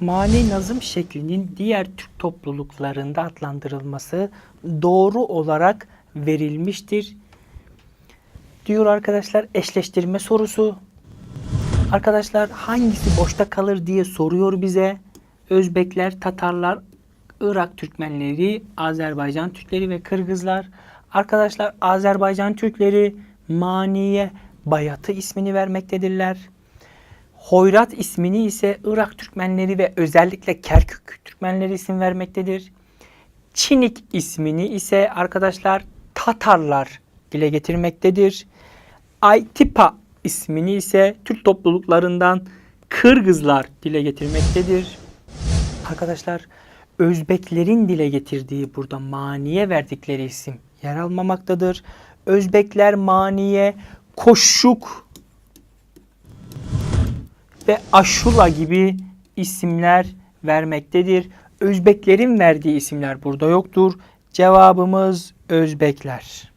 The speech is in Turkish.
Mani nazım şeklinin diğer Türk topluluklarında adlandırılması doğru olarak verilmiştir. Diyor arkadaşlar eşleştirme sorusu. Arkadaşlar hangisi boşta kalır diye soruyor bize. Özbekler, Tatarlar, Irak Türkmenleri, Azerbaycan Türkleri ve Kırgızlar. Arkadaşlar Azerbaycan Türkleri Maniye Bayatı ismini vermektedirler. Hoyrat ismini ise Irak Türkmenleri ve özellikle Kerkük Türkmenleri isim vermektedir. Çinik ismini ise arkadaşlar Tatarlar dile getirmektedir. Aytipa ismini ise Türk topluluklarından Kırgızlar dile getirmektedir. Arkadaşlar Özbeklerin dile getirdiği burada maniye verdikleri isim yer almamaktadır. Özbekler maniye koşuk ve aşula gibi isimler vermektedir. Özbeklerin verdiği isimler burada yoktur. Cevabımız Özbekler.